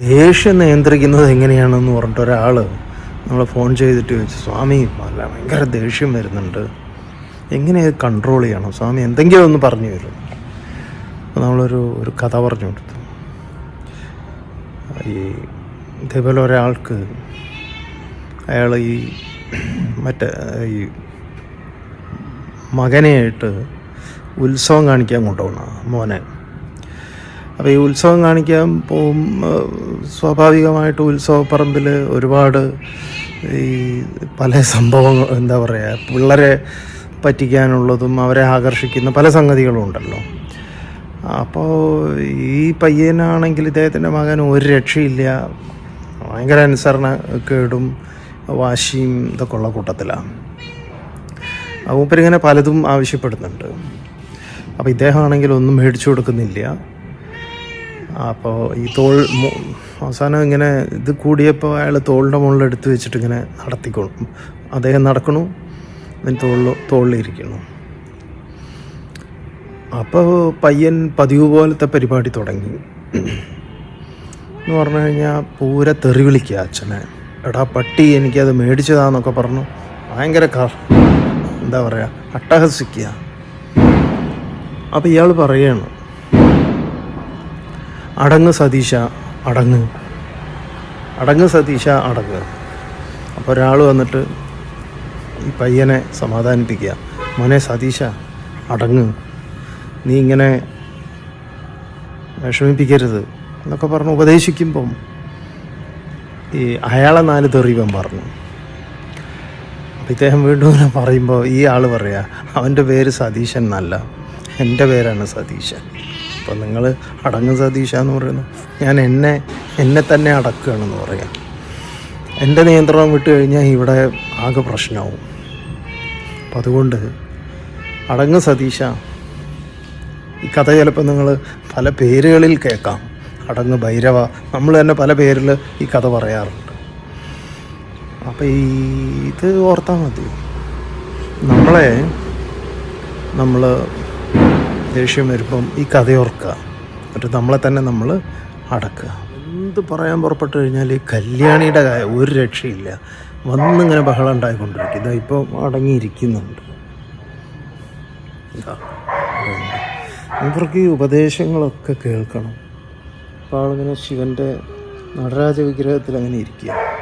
ദേഷ്യം നിയന്ത്രിക്കുന്നത് എങ്ങനെയാണെന്ന് പറഞ്ഞിട്ട് ഒരാൾ നമ്മൾ ഫോൺ ചെയ്തിട്ട് ചോദിച്ചു സ്വാമി അല്ല ഭയങ്കര ദേഷ്യം വരുന്നുണ്ട്. എങ്ങനെ കൺട്രോൾ ചെയ്യണം? സ്വാമി എന്തെങ്കിലും ഒന്ന് പറഞ്ഞു തരും. അപ്പോൾ നമ്മളൊരു ഒരു കഥ പറഞ്ഞു കൊടുത്തു. ഈ ഇതേപോലെ ഒരാൾക്ക് അയാൾ ഈ മറ്റേ ഈ മകനെയായിട്ട് ഉത്സവം കാണിക്കാൻ കൊണ്ടുപോകണം മോനെ. അപ്പോൾ ഈ ഉത്സവം കാണിക്കാൻ പോകും സ്വാഭാവികമായിട്ട് ഉത്സവപ്പറമ്പിൽ ഒരുപാട് ഈ പല സംഭവങ്ങൾ എന്താ പറയുക പിള്ളേരെ പറ്റിക്കാനുള്ളതും അവരെ ആകർഷിക്കുന്ന പല സംഗതികളും ഉണ്ടല്ലോ. അപ്പോൾ ഈ പയ്യനാണെങ്കിൽ ഇദ്ദേഹത്തിന്റെ മകൻ ഒരു രക്ഷയില്ല. ഭയങ്കര അനുസരണ കേടും വാശിയും ഇതൊക്കെ ഉള്ള കൂട്ടത്തിലാണ്. മൂപ്പരിങ്ങനെ പലതും ആവശ്യപ്പെടുന്നുണ്ട്. അപ്പോൾ ഇദ്ദേഹമാണെങ്കിൽ ഒന്നും മേടിച്ചു കൊടുക്കുന്നില്ല. അപ്പോൾ ഈ തോൾ അവസാനം ഇങ്ങനെ ഇത് കൂടിയപ്പോൾ അയാൾ തോളിന്റെ മുകളിൽ എടുത്ത് വെച്ചിട്ട് ഇങ്ങനെ നടത്തിക്കോളും. അദ്ദേഹം നടക്കണു തോളിൽ തോളിലിരിക്കണു അപ്പോൾ പയ്യൻ പതിവ് പോലത്തെ പരിപാടി തുടങ്ങി. എന്ന് പറഞ്ഞു കഴിഞ്ഞാൽ പൂര തെറി വിളിക്കുക അച്ഛനെ. എടാ പട്ടി എനിക്കത് മേടിച്ചതാന്നൊക്കെ പറഞ്ഞു. ഭയങ്കര ക എന്താ പറയുക അട്ടഹസിക്കുക. അപ്പോൾ ഇയാൾ പറയാണ് അടങ്ങ് സതീശ അടങ്ങ്. അടങ്ങ് സതീശ അടങ്ങ്. അപ്പോൾ ഒരാൾ വന്നിട്ട് ഈ പയ്യനെ സമാധാനിപ്പിക്കുക. മോനെ സതീശ അടങ്ങ്. നീ ഇങ്ങനെ വിഷമിപ്പിക്കരുത് എന്നൊക്കെ പറഞ്ഞ് ഉപദേശിക്കുമ്പം ഈ അയാളെ നാല് തെറിവൻ പറഞ്ഞു. അപ്പം ഇദ്ദേഹം വീണ്ടും ഇങ്ങനെ പറയുമ്പോൾ ഈ ആൾ പറയുക അവന്റെ പേര് സതീശൻ എന്നല്ല എന്റെ പേരാണ് സതീശൻ. അപ്പോൾ നിങ്ങൾ അടങ്ങ് സതീഷ എന്ന് പറയുന്നു. ഞാൻ എന്നെ എന്നെ തന്നെ അടക്കുകയാണെന്ന് പറയാം. എന്റെ നിയന്ത്രണം വിട്ട് കഴിഞ്ഞാൽ ഇവിടെ ആകെ പ്രശ്നമാവും അപ്പം അതുകൊണ്ട് അടങ്ങ് സതീശ ഈ കഥ ചിലപ്പോൾ നിങ്ങൾ പല പേരുകളിൽ കേൾക്കാം. അടങ്ങ് ഭൈരവ. നമ്മൾ തന്നെ പല പേരിൽ ഈ കഥ പറയാറുണ്ട്. അപ്പോൾ ഈ ഇത് ഓർത്താൽ മതി. നമ്മളെ നമ്മൾ ദേഷ്യം വരുമ്പം ഈ കഥയോർക്കുക. എന്നിട്ട് നമ്മളെ തന്നെ നമ്മൾ അടക്കുക. എന്ത് പറയാൻ പുറപ്പെട്ട് കഴിഞ്ഞാൽ ഈ കല്യാണിയുടെ ഒരു രക്ഷയില്ല. വന്നിങ്ങനെ ബഹളം ഉണ്ടായിക്കൊണ്ടിരിക്കും. ഇതാ ഇപ്പോൾ അടങ്ങിയിരിക്കുന്നുണ്ട്. ഇവർക്ക് ഈ ഉപദേശങ്ങളൊക്കെ കേൾക്കണം. അപ്പോൾ ആളിങ്ങനെ ശിവന്റെ നടരാജ വിഗ്രഹത്തിൽ അങ്ങനെ ഇരിക്കുക